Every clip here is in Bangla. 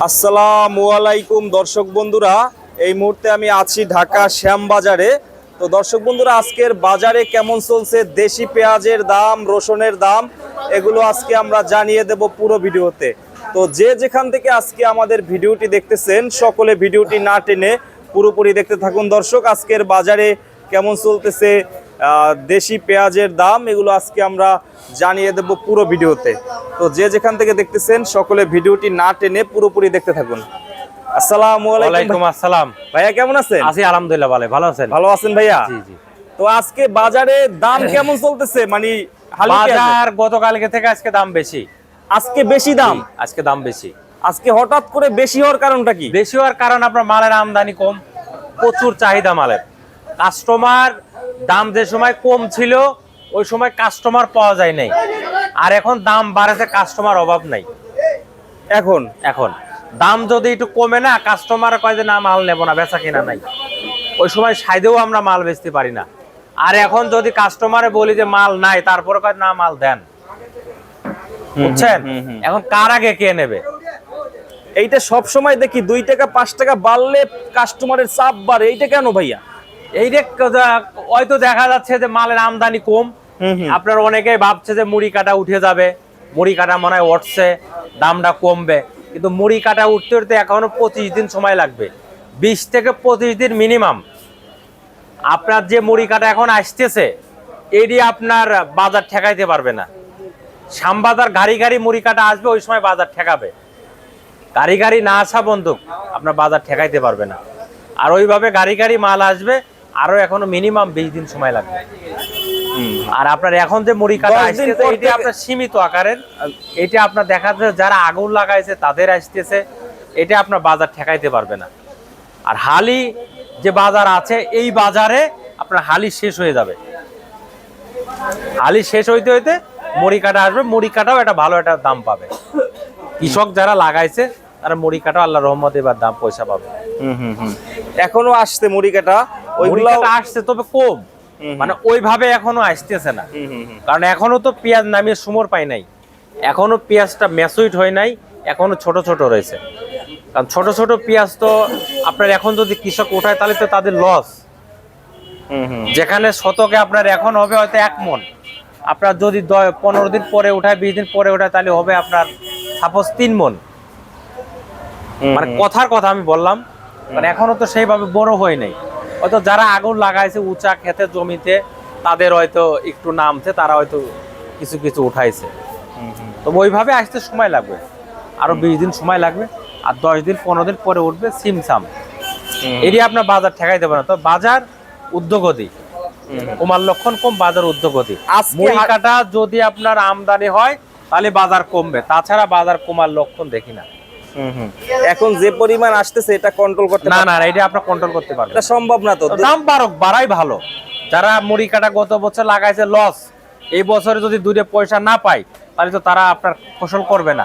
আসসালামু আলাইকুম দর্শক বন্ধুরা, এই মুহূর্তে আমি আছি ঢাকা শ্যামবাজারে। তো দর্শক বন্ধুরা, আজকের বাজারে কেমন চলছে? দেশি পেঁয়াজের দাম, রসুনের দাম, এগুলো আজকে আমরা জানিয়ে দেব পুরো ভিডিওতে। তো যে যেখান থেকে আজকে আমাদের ভিডিওটি দেখতেছেন, সকলে ভিডিওটি না টেনে পুরোপুরি দেখতে থাকুন। দর্শক, আজকের বাজারে কেমন চলতেছে? দেশি পেঁয়াজের দাম এগুলো আজকে আমরা জানিয়ে দেব পুরো ভিডিওতে। তো যে যেখান থেকে দেখতেছেন সকলে ভিডিওটি না টেনে পুরোপুরি দেখতে থাকুন। আসসালামু আলাইকুম। আসসালাম। ভাইয়া কেমন আছেন? আছি আলহামদুলিল্লাহ ভালো ভালো আছেন? ভালো আছেন ভাইয়া? জি জি। তো আজকে বাজারে দাম কেমন চলতেছে? মানে? বাজার গতকালকে থেকে আজকে দাম বেশি। আজকে বেশি দাম? আজকে দাম বেশি। আজকে হঠাৎ করে বেশি হওয়ার কারণটা কি? বেশি হওয়ার কারণ আপনার মালের আমদানি কম প্রচুর চাহিদা মালের। কাস্টমার দাম যে সময় কম ছিল ওই সময় কাস্টমার পাওয়া যায় নাই। আর এখন দাম বাড়েছে কাস্টমার অভাব নাই। এখন? এখন। দাম যদি একটু কমে না কাস্টমার কয় যে না মাল নেব না বেচা কিনা নাই। ওই সময় সাইদেও আমরা মাল বেচতে পারি না। আর এখন যদি কাস্টমারে বলি যে মাল নাই তারপরে কয় না মাল দেন। বুঝছেন। এখন কার আগে কে নেবে? এইটা সব সময় দেখি দুই টাকা পাঁচ টাকা বাড়লে কাস্টমারের চাপ বাড়ে। এইটা কেন ভাইয়া? এই যে হয়তো দেখা যাচ্ছে যে মালের আমদানি কম। আপনার অনেকেই ভাবছে যে মুড়ি কাটা উঠে যাবে। মুড়ি কাটা মনে হয় উঠছে দামটা কমবে। কিন্তু মুড়ি কাটা উঠতে উঠতে এখনও পঁচিশ দিন সময় লাগবে। বিশ থেকে পঁচিশ দিন মিনিমাম। আপনার যে মুড়ি কাটা এখন আসতেছে এটি আপনার বাজার ঠেকাইতে পারবে না। শ্যামবাজার গাড়ি গাড়ি মুড়ি কাটা আসবে ওই সময় বাজার ঠেকাবে। গাড়ি গাড়ি না আসা বন্ধুক আপনার বাজার ঠেকাইতে পারবে না। আর ওইভাবে গাড়ি গাড়ি মাল আসবে আরও এখনও মিনিমাম বিশ দিন সময় লাগবে। আর আপনার এখন যে মুড়ি কাটা আসতেছে এটি আপনার সীমিত আকারের। এটা আপনার দেখা যাচ্ছে যারা আগুন লাগাইছে তাদের আসতেছে। এটা আপনার বাজার ঠেকাইতে পারবে না। আর হালি যে বাজার আছে এই বাজারে আপনার হালি শেষ হয়ে যাবে। হালি শেষ হইতে হইতে মুড়ি কাটা আসবে। মুড়ি কাটাও একটা ভালো একটা দাম পাবে। কৃষক যারা লাগাইছে তারা মুড়ি কাটাও আল্লাহ রহমত এবার দাম পয়সা পাবে। হুম হুম হুম। এখনও আসছে মুড়ি কাটা। ওইগুলো আসছে তবে কম। মানে ওইভাবে এখনও আসতেছে না। কারণ এখনও তো পেঁয়াজ নামিয়ে সুমর পাই নাই। এখনও পেঁয়াজটা ম্যাসুইট হয় নাই এখনও ছোট ছোট রয়েছে। কারণ ছোট ছোট পেঁয়াজ তো আপনার এখন যদি কৃষক ওঠায় তাহলে তো তাদের লস যেখানে শতকে আপনার এখন হবে হয়তো এক মন। আপনার যদি পনেরো দিন পরে উঠায় বিশ দিন পরে উঠায় তাহলে হবে আপনার সাপোজ তিন মন। মানে কথার কথা আমি বললাম। মানে এখনও তো সেইভাবে বড় হয় নাই। হয়তো যারা আগুন লাগাইছে উঁচা খেতে জমিতে তাদের হয়তো একটু নামছে তারা হয়তো কিছু কিছু উঠাইছে। তো ওইভাবে আসতে সময় লাগবে। আরও বিশ দিন সময় লাগবে আর দশ দিন পনেরো দিন পরে উঠবে সিমসাম। এটি আপনার বাজার ঠেকাইতে পারে না তো বাজার উদ্যোগতি। কুমার লক্ষণ কম বাজার উদ্যোগতি। মুড়ি কাটা যদি আপনার আমদানি হয় তাহলে বাজার কমবে। তাছাড়া বাজার কমার লক্ষণ দেখি না। এখন যে পরিমাণ আসতেছে এটা কন্ট্রোল করতে না না এটা আপনার কন্ট্রোল করতে পারবেন এটা সম্ভব না তো। দাম বাড়ক বাড়াই ভালো। যারা মুড়ি কাটা গত বছর লাগাইছে লস এই বছরে যদি দুটো পয়সা না পায় তাহলে তো তারা আপনার ফসল করবে না।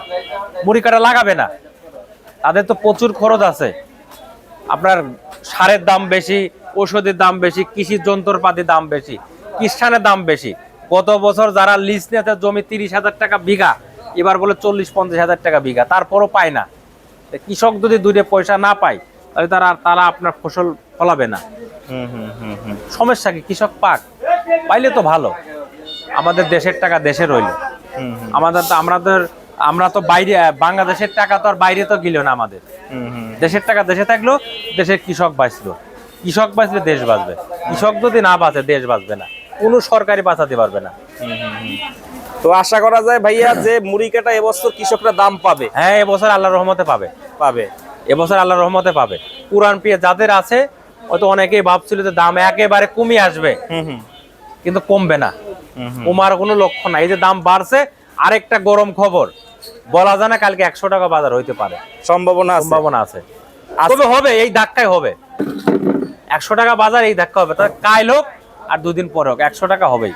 মুড়ি কাটা লাগাবে না। তাদের তো প্রচুর খরচ আছে। আপনার সারের দাম বেশি ওষুধের দাম বেশি কৃষি যন্ত্রপাতির দাম বেশি কিষানের দাম বেশি। গত বছর যারা লিজ নিতে জমি তিরিশ হাজার টাকা বিঘা এবার বলে চল্লিশ পঞ্চাশ হাজার টাকা বিঘা তারপরও পায় না। কৃষক যদি দুটো পয়সা না পায় তাহলে তারা তারা আপনার ফসল ফলাবে না। হুম, হুম, হুম, হুম। সমস্যা কি? কৃষক পাক। পাইলে তো ভালো। আমাদের দেশের টাকা দেশে রইল। আমাদের তো আমাদের আমরা তো বাইরে বাংলাদেশের টাকা তো আর বাইরে তো গেল না আমাদের। দেশের টাকা দেশে থাকল দেশের কৃষক বাঁচলো। কৃষক বাঁচলে দেশ বাঁচবে। কৃষক যদি না বাঁচে দেশ বাঁচবে না। কোনো সরকারি বাঁচাতে পারবে না। তো আশা করা যায় ভাইয়া যে মুড়ি কাটা এবছর কৃষকরা দাম পাবে? হ্যাঁ এবছর আল্লাহ রহমতে পাবে। পাবে। এবছর আল্লাহ রহমতে পাবে। পুরান পেয়ে যাদের আছে হয়তো অনেকেই ভাবছিল যে দাম একেবারে কমে আসবে। কিন্তু কমবে না। কমার কোনো লক্ষ্য নাই। এই যে দাম বাড়ছে আরেকটা গরম খবর। বলা যায় না কালকে একশো টাকা বাজার হইতে পারে। সম্ভাবনা সম্ভাবনা আছে। তবে হবে এই ধাক্কায় হবে। একশো টাকা বাজার এই ধাক্কা হবে। তবে কাল হোক আর দুদিন পরে হোক একশো টাকা হবেই।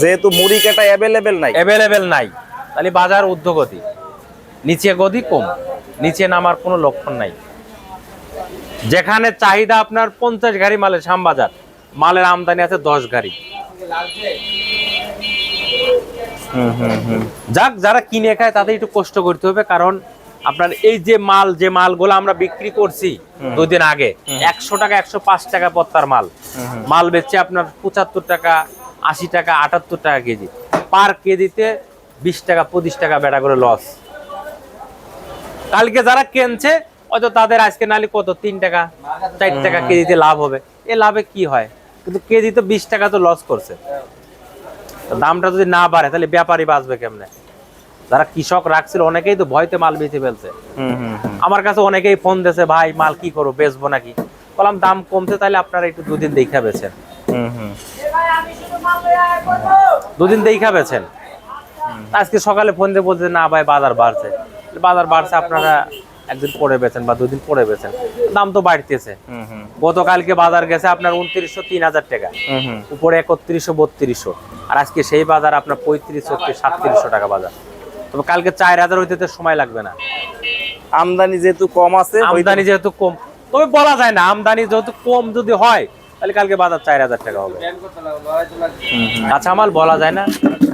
যেহেতু মুড়ি কাটা অ্যাভেলেবেল নাই। অ্যাভেলেবেল নাই। তাহলে বাজার ঊর্ধ্বগতি। নিচে গতি কম। নিচে নামার কোনো লক্ষণ নাই। যেখানে চাহিদা আপনার পঞ্চাশ গাড়ি মালের শ্যামবাজার মালের আমদানি আছে দশ গাড়ি। হুম হুম হুম। যাক যারা কিনে খায় তাদের একটু কষ্ট করতে হবে কারণ আপনার এই যে মাল যে মালগুলো আমরা বিক্রি করছি দুদিন আগে একশো টাকা একশো পাঁচ টাকা পত্তার মাল। মাল বেচছে আপনার পঁচাত্তর টাকা আশি টাকা আটাত্তর টাকা কেজি। পার কেজিতে বিশ টাকা পঁচিশ টাকা বেটা করে লস। কালকে যারা কিনছে হয়তো তাদের আজকে নালি কত? তিন টাকা চার টাকা কেজিতে লাভ হবে। এ লাভে কি হয়? কিন্তু কেজি তো বিশ টাকা তো লস করছে। দামটা যদি না বাড়ে তাহলে ব্যাপারই বাঁচবে কেমনে? যারা কৃষক রাখছিল অনেকেই তো ভয়তে মাল বেঁচে ফেলছে। আমার কাছে অনেকেই ফোন দিয়েছে ভাই মাল কি করব বেচবো নাকি? বললাম দাম কমছে তাহলে আপনারা একটু দুদিন দেখা বেছেন দুদিন দেখা বেছেন আজকে সকালে ফোন দিয়ে বলছে না ভাই বাজার বাড়ছে। বাজার বাড়ছে আপনারা একদিন পরে বেছেন বা দুদিন পরে বেছেন দাম তো বাড়তেছে। হুম হুম। গতকালকে বাজার গেছে আপনার উনত্রিশশো তিন হাজার টাকা। হুম হুম। উপরে একত্রিশশো বত্রিশশো। আর আজকে সেই বাজার আপনার পঁয়ত্রিশ পঁয়ত্রিশশো সাতত্রিশশো টাকা বাজার। তবে কালকে চার হাজার হইতে সময় লাগবে না। আমদানি যেহেতু কম আছে আমদানি যেহেতু কম তবে বলা যায় না আমদানি যেহেতু কম যদি হয় তাহলে কালকে বাজার চার হাজার টাকা হবে। বলা যায় না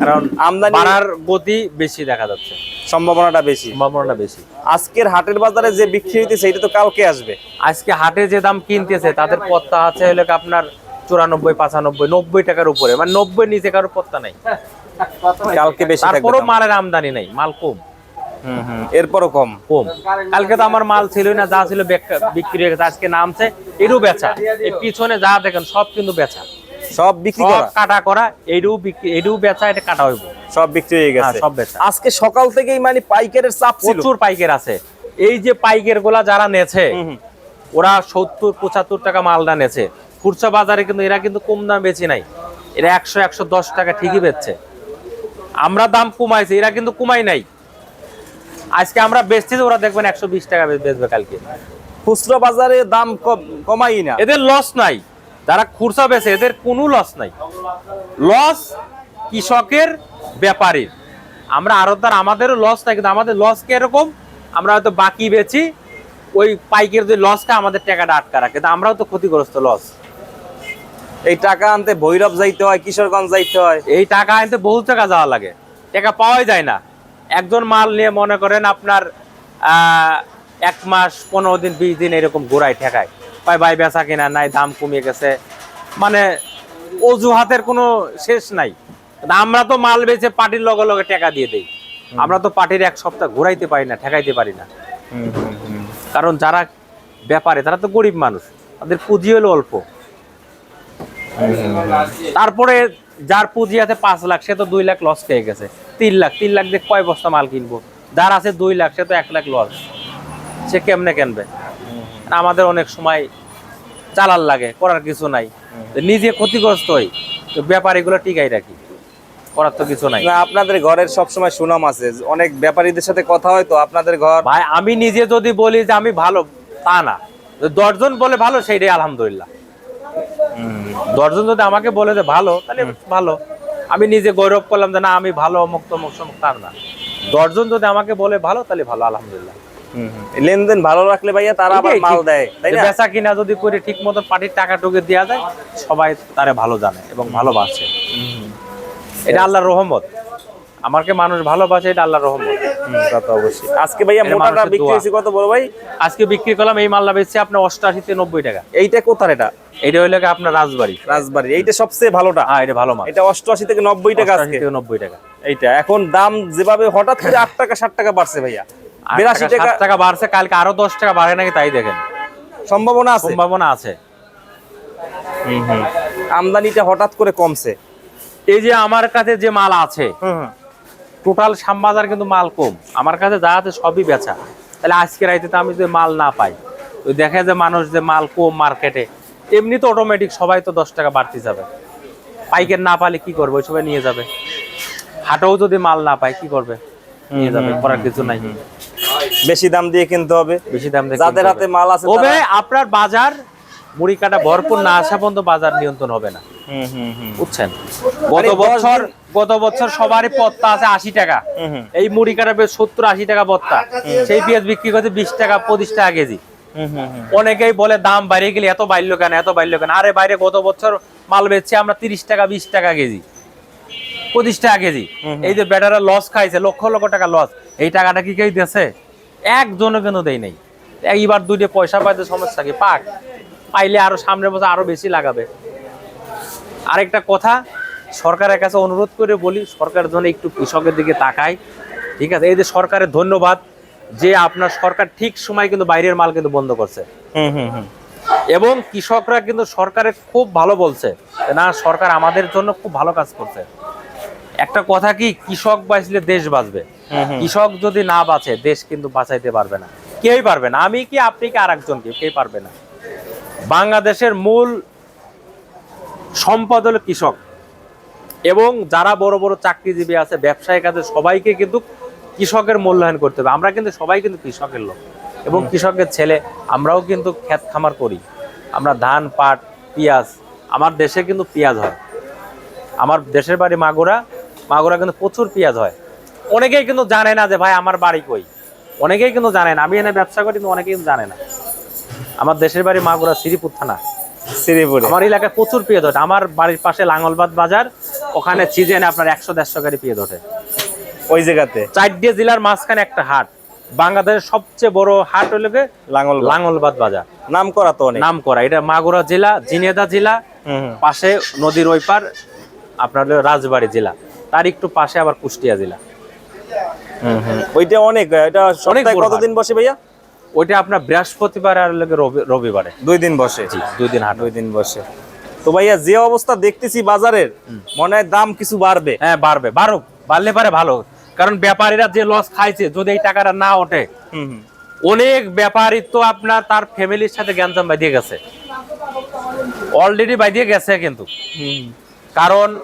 কারণ আমদানি- বাড়ার গতি বেশি দেখা যাচ্ছে। সম্ভাবনাটা বেশি। সম্ভাবনাটা বেশি। আজকের হাটের বাজারে যে বিক্রি হইতেছে এটা তো কালকে আসবে। আজকে হাটে যে দাম কিনতেছে তাদের পত্তা আছে হলে আপনার চুরানব্বই পাঁচানব্বই নব্বই টাকার উপরে। মানে নব্বই নিচে কারও পত্তা নাই। কালকে বেশি তারপরও মালের আমদানি নাই মাল কম। এরপরও কম। কম। কালকে তো আমার মাল ছিল না যা ছিল বিক্রি হয়ে গেছে আজকে নামছে এরও বেচা। এই পিছনে যা দেখেন সব কিন্তু বেচা। সব বিক্রি করা? কাটা করা বেচা এটা কাটা হইব। সব বিক্রি হয়ে হ্যাঁ, গেছে সব বেচা। আজকে সকাল থেকেই মানে পাইকারের চাপ ছিল? প্রচুর পাইকের আছে। এই যে পাইকেরগুলা যারা নেছে। ওরা সত্তর পঁচাত্তর টাকা মালটা নেছে। খুচরা বাজারে কিন্তু এরা কিন্তু কম দাম বেচি নাই। এরা একশো একশো দশ টাকা ঠিকই বেচছে। আমরা দাম কমাইছি এরা কিন্তু কমাই নাই। আজকে আমরা বেচছি যে ওরা দেখবেন একশো বিশ টাকা বেচবে কালকে। খুচরো বাজারে দাম কম- কমাই না। এদের লস নাই। যারা খুরসা বেচে এদের কোনো লস নাই। লস কৃষকের ব্যাপারীর। আমরা আরও তার আমাদেরও লস নাই কিন্তু আমাদের লস কীরকম? আমরা হয়তো বাকি বেচি ওই পাইকের যে লসটা আমাদের টাকাটা আটকা রাখে। কিন্তু আমরাও তো ক্ষতিগ্রস্ত লস এই টাকা আনতে ভৈরব যাইতে হয় কিশোরগঞ্জ যাইতে হয়। এই টাকা আনতে বহু টাকা যাওয়া লাগে। টাকা পাওয়াই যায় না। একজন মাল নিয়ে মনে করেন আপনার এক মাস পনেরো দিন বিশ দিন এরকম ঘোরায় ঠেকায়। পাই ভাই বেচা কিনা নাই দাম কমিয়ে গেছে। মানে অজুহাতের কোনো শেষ নাই। আমরা তো মাল বেচে পার্টির লগে লগে টাকা দিয়ে দেই। আমরা তো পার্টির এক সপ্তাহ ঘোরাইতে পারি না ঠেকাইতে পারি না। কারণ যারা ব্যাপারে তারা তো গরিব মানুষ। তাদের পুঁজি হলো অল্প। তারপরে যার পুঁজি আছে পাঁচ লাখ সে তো দুই লাখ লস খেয়ে গেছে। তিন লাখ তিন লাখ দিয়ে কয় বস্তা মাল কিনবো? যার আছে দুই লাখ সে তো এক লাখ লস সে কেমনে কিনবে? আমাদের অনেক সময় চালার লাগে করার কিছু নাই। নিজে ক্ষতিগ্রস্ত হই তো ব্যাপার এগুলো টিকাই রাখি। করার তো কিছু নাই। আপনাদের ঘরের সব সময় সুনাম আছে। অনেক ব্যাপারীদের সাথে কথা হয় তো আপনাদের ঘর ভাই আমি নিজে যদি বলি যে আমি ভালো তা না। দশজন বলে ভালো সেইটাই আলহামদুলিল্লাহ। দশজন যদি আমাকে বলে যে ভালো তাহলে ভালো। আমি নিজে গৌরব করলাম যে না আমি ভালো অমুক তমুক সমুক তার না। দশজন যদি আমাকে বলে ভালো তাহলে ভালো আলহামদুলিল্লাহ। লেনদেন ভালো রাখলে ভাইয়া তারা আবার মাল দেয় তাই না? বেচা কিনা যদি করে ঠিক মতো পার্টির টাকা টুকে দেওয়া যায় সবাই তারে ভালো জানে এবং ভালোবাসে। এটা আল্লাহর রহমত। আমাকে মানুষ ভালোবাসে এটা আল্লাহর রহমত। তা তো অবশ্যই। আজকে ভাইয়া মোটাটা বিক্রি। হয়েছে কত বড় ভাই? আজকে বিক্রি করলাম এই মাল্লা বেচছে আপনার অষ্টাশিতে নব্বই টাকা। এইটা কোথার এটা? এটা হইলে আপনার রাজবাড়ি। রাজবাড়ি। এইটা সবচেয়ে ভালোটা। হ্যাঁ এটা ভালো মাল। এটা অষ্টআশি থেকে নব্বই টাকা আজকে। 88 থেকে নব্বই টাকা। এইটা। এখন দাম যেভাবে হঠাৎ করে আট টাকা ষাট টাকা বাড়ছে ভাইয়া। বিরাশি টাকা, টাকা বাড়ছে কালকে আরও দশ টাকা বাড়ে নাকি তাই দেখেন। সম্ভাবনা আছে? সম্ভাবনা আছে। আমদানিটা হঠাৎ করে কমছে। এই যে আমার কাছে যে মাল আছে টোটাল শ্যামবাজার কিন্তু মাল কম। আমার কাছে যা আছে সবই বেচা। তাহলে আজকে রাইতে তো আমি যদি মাল না পাই ওই দেখে যে মানুষ যে মাল কম মার্কেটে এমনি তো অটোমেটিক সবাই তো দশ টাকা বাড়তি যাবে। পাইকের না পালে কি করবে? ওই সবাই নিয়ে যাবে। হাটেও যদি মাল না পায় কি করবে? নিয়ে যাবে করার কিছু নাই। বেশি দাম দিয়ে কিনতে হবে। বেশি দাম দিয়ে যাদের হাতে মাল আছে তবে আপনার বাজার মুড়ি কাটা ভরপুর না আসা পর্যন্ত বাজার নিয়ন্ত্রণ হবে না। হুম, হুম, হুম। বুঝছেন? গত বছর গত বছর সবারই পত্তা আছে আশি টাকা। হুম, হুম। এই মুড়ি কাটা বেশ সত্তর আশি টাকা বত্তা সেই পেঁয়াজ বিক্রি করতে বিশ টাকা পঁচিশ টাকা কেজি। হুম, হুম, হুম। অনেকেই বলে দাম বাইরে গেলে এত বাড়লো কেন এত বাড়লো কেন? আরে বাইরে গত বছর মাল বেচছে আমরা তিরিশ টাকা বিশ টাকা কেজি। পঁচিশ টাকা কেজি। এই যে বেটারা লস খাইছে লক্ষ লক্ষ টাকা লস এই টাকাটা কি কেউ দিয়েছে? একজনও কেন দেয় নাই। এইবার দুইটা পয়সা পাইতে সমস্যা কি? পাক। পাইলে আরও সামনের বছর আরও বেশি লাগাবে। আরেকটা কথা সরকারের কাছে অনুরোধ করে বলি সরকার যেন একটু কৃষকের দিকে তাকায়। ঠিক আছে? এই যে সরকারের ধন্যবাদ যে আপনার সরকার ঠিক সময় কিন্তু বাইরের মাল কিন্তু বন্ধ করছে। এবং কৃষকরা কিন্তু সরকারের খুব ভালো বলছে না সরকার আমাদের জন্য খুব ভালো কাজ করছে। একটা কথা কি কৃষক বাঁচলে দেশ বাঁচবে। কৃষক যদি না বাঁচে দেশ কিন্তু বাঁচাইতে পারবে না। কেউই পারবে না। আমি কি আপনি কি আর একজন কি কেউ পারবে না। বাংলাদেশের মূল সম্পদ হলো কৃষক। এবং যারা বড় বড় চাকরিজীবী আছে ব্যবসায়ী কাজে সবাইকে কিন্তু কৃষকের মূল্যায়ন করতে হবে। আমরা কিন্তু সবাই কিন্তু কৃষকের লোক। এবং কৃষকের ছেলে আমরাও কিন্তু ক্ষেত খামার করি। আমরা ধান পাট পেঁয়াজ আমার দেশে কিন্তু পেঁয়াজ হয়। আমার দেশের বাড়ি মাগুরা মাগুরা কিন্তু প্রচুর পেঁয়াজ হয়। অনেকেই কিন্তু জানে না যে ভাই আমার বাড়ি কই? অনেকেই কিন্তু জানে না। আমি এনে ব্যবসা করি কিন্তু অনেকেই কিন্তু জানে না। আমার দেশের বাড়ি মাগুরা শ্রীপুর থানা। শ্রীপুরে। আমার এলাকায় প্রচুর পেঁয়াজ ওঠে। আমার বাড়ির পাশে লাঙ্গলবাদ বাজার ওখানে সিজনে আপনার একশো দেড়শো গাড়ি পেঁয়াজ ওঠে। ওই জায়গাতে? চারটে জেলার মাঝখানে একটা হাট। বাংলাদেশের সবচেয়ে বড় হাট গিয়ে লাঙ্গল লাঙ্গলবাদ বাজার। নাম করা তো অনেক। নাম করা এটা মাগুরা জেলা জিনেদা জেলা। পাশে নদীর ওই পার আপনার হলো রাজবাড়ী জেলা। তার একটু পাশে আবার কুষ্টিয়া জেলা। হুম হুম। ওইটা অনেক এটা অনেক কতদিন বসে ভাইয়া? ওইটা আপনার বৃহস্পতিবার আর রবি- রবিবারে। দুই দিন বসে। দুই দিন হাট। দুই দিন বসে। তো ভাইয়া যে অবস্থা দেখতেছি বাজারের মনে হয় দাম কিছু বাড়বে। হ্যাঁ বাড়বে। বাড়ুক বাড়লে পারে ভালো। কারণ ব্যাপারীরা যে লস খাইছে যদি এই টাকাটা না ওঠে। অনেক ব্যাপারী তো আপনার তার ফ্যামিলির সাথে গ্যাঞ্জাম বাঁধিয়ে গেছে। অলরেডি বাঁধিয়ে গেছে কিন্তু। কারণ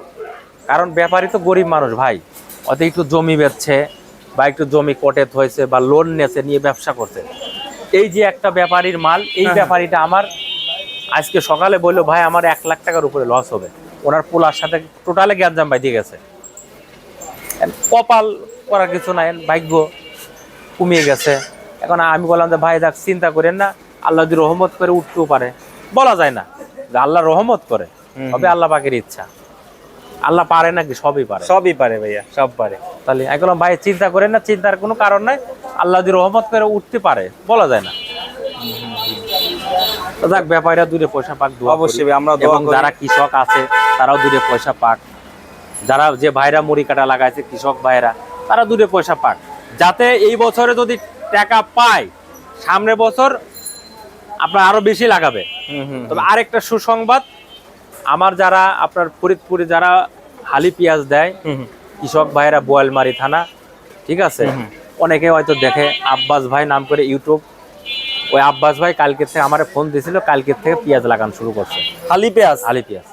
কারণ ব্যাপারী তো গরিব মানুষ ভাই। অত একটু জমি বেচছে বা একটু জমি কোটেত হয়েছে বা লোন নিয়েছে নিয়ে ব্যবসা করছে। এই যে একটা ব্যাপারীর মাল এই হ্যাঁ, ব্যাপারীটা আমার আজকে সকালে বলল ভাই আমার এক লাখ টাকার উপরে লস হবে। ওনার পোলার সাথে টোটালে গ্যাঞ্জাম বাঁধিয়ে গেছে। কপাল করার কিছু নাই ভাগ্য কমিয়ে গেছে। এখন আমি বললাম যে ভাই দেখ চিন্তা করেন না আল্লাহ যদি রহমত করে উঠতেও পারে। বলা যায় না যে আল্লাহ রহমত করে। তবে আল্লাহ পাকের ইচ্ছা। আল্লাহ পারে নাকি? সবই পারে। সবই পারে ভাইয়া। সব পারে। তাহলে বললাম ভাই চিন্তা করেন না চিন্তার কোনো কারণ নাই। আল্লাহ যদি রহমত করে উঠতে পারে বলা যায় না। যাক ব্যাপারীরা দূরে পয়সা পাক অবশ্যই আমরা এবং যারা কৃষক আছে তারাও দূরে পয়সা পাক। যারা যে ভাইরা মুড়ি কাটা লাগাইছে কৃষক ভাইরা তারা দূরে পয়সা পাক। যাতে এই বছরে যদি টাকা পায় সামনের বছর আপনার আরও বেশি লাগাবে। তবে আরেকটা সুসংবাদ আমার যারা আপনার ফরিদপুরে যারা হালি পেঁয়াজ দেয়। কৃষক ভাইরা বোয়ালমারি থানা ঠিক আছে? অনেকে হয়তো দেখে আব্বাস ভাই নাম করে ইউটিউব। ওই আব্বাস ভাই কালকে থেকে আমার ফোন দিয়েছিল কালকে থেকে পেঁয়াজ লাগানো শুরু করছে। খালি পেঁয়াজ? আলি পেঁয়াজ।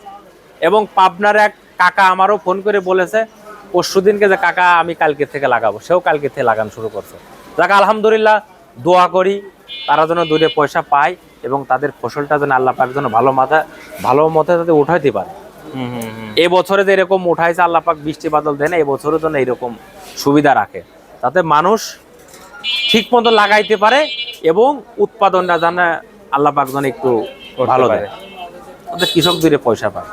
এবং পাবনার এক কাকা আমারও ফোন করে বলেছে পরশু দিনকে যে কাকা আমি কালকে থেকে লাগাবো সেও কালকে থেকে লাগানো শুরু করছে। যাক আলহামদুলিল্লাহ দোয়া করি তারা যেন দূরে পয়সা পায় এবং তাদের ফসলটা যেন আল্লাহ পাক যেন ভালো মাথা ভালো মতে যাতে উঠাইতে পারে। হুম হুম হুম। এ বছরে যে এরকম উঠাইছে আল্লাহ পাক বৃষ্টি বাদল দেয় না এবছরও যেন এরকম সুবিধা রাখে। যাতে মানুষ ঠিক মতো লাগাইতে পারে এবং উৎপাদনটা যেন আল্লাহ পাক যেন একটু ভালো দেয়। ওদের কৃষক দূরে পয়সা পায়।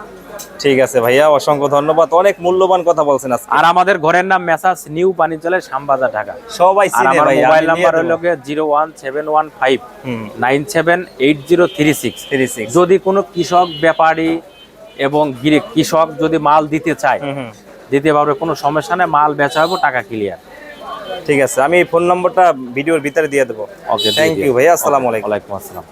ঠিক আছে ভাইয়া অসংখ্য ধন্যবাদ। অনেক মূল্যবান কথা বলছেন আজকে। আর আমাদের ঘরের নাম মেসাজ নিউ পানিচলের শ্যামবাজার ঢাকা। সবাই আমার মোবাইল নাম্বার হলো zero one seven one five nine seven eight zero three six. Three six. যদি কোনো কৃষক ব্যাপারী এবং কৃষক যদি মাল দিতে চায় দিতে পারবে কোনো সমস্যা নেই মাল বেচা হবে টাকা ক্লিয়ার ঠিক আছে আমি ফোন নম্বরটা ভিডিওর ভিতরে দিয়ে দেবো। ওকে থ্যাংক ইউ ভাইয়া আসসালামু আলাইকুম। ওয়ালাইকুম আসসালাম।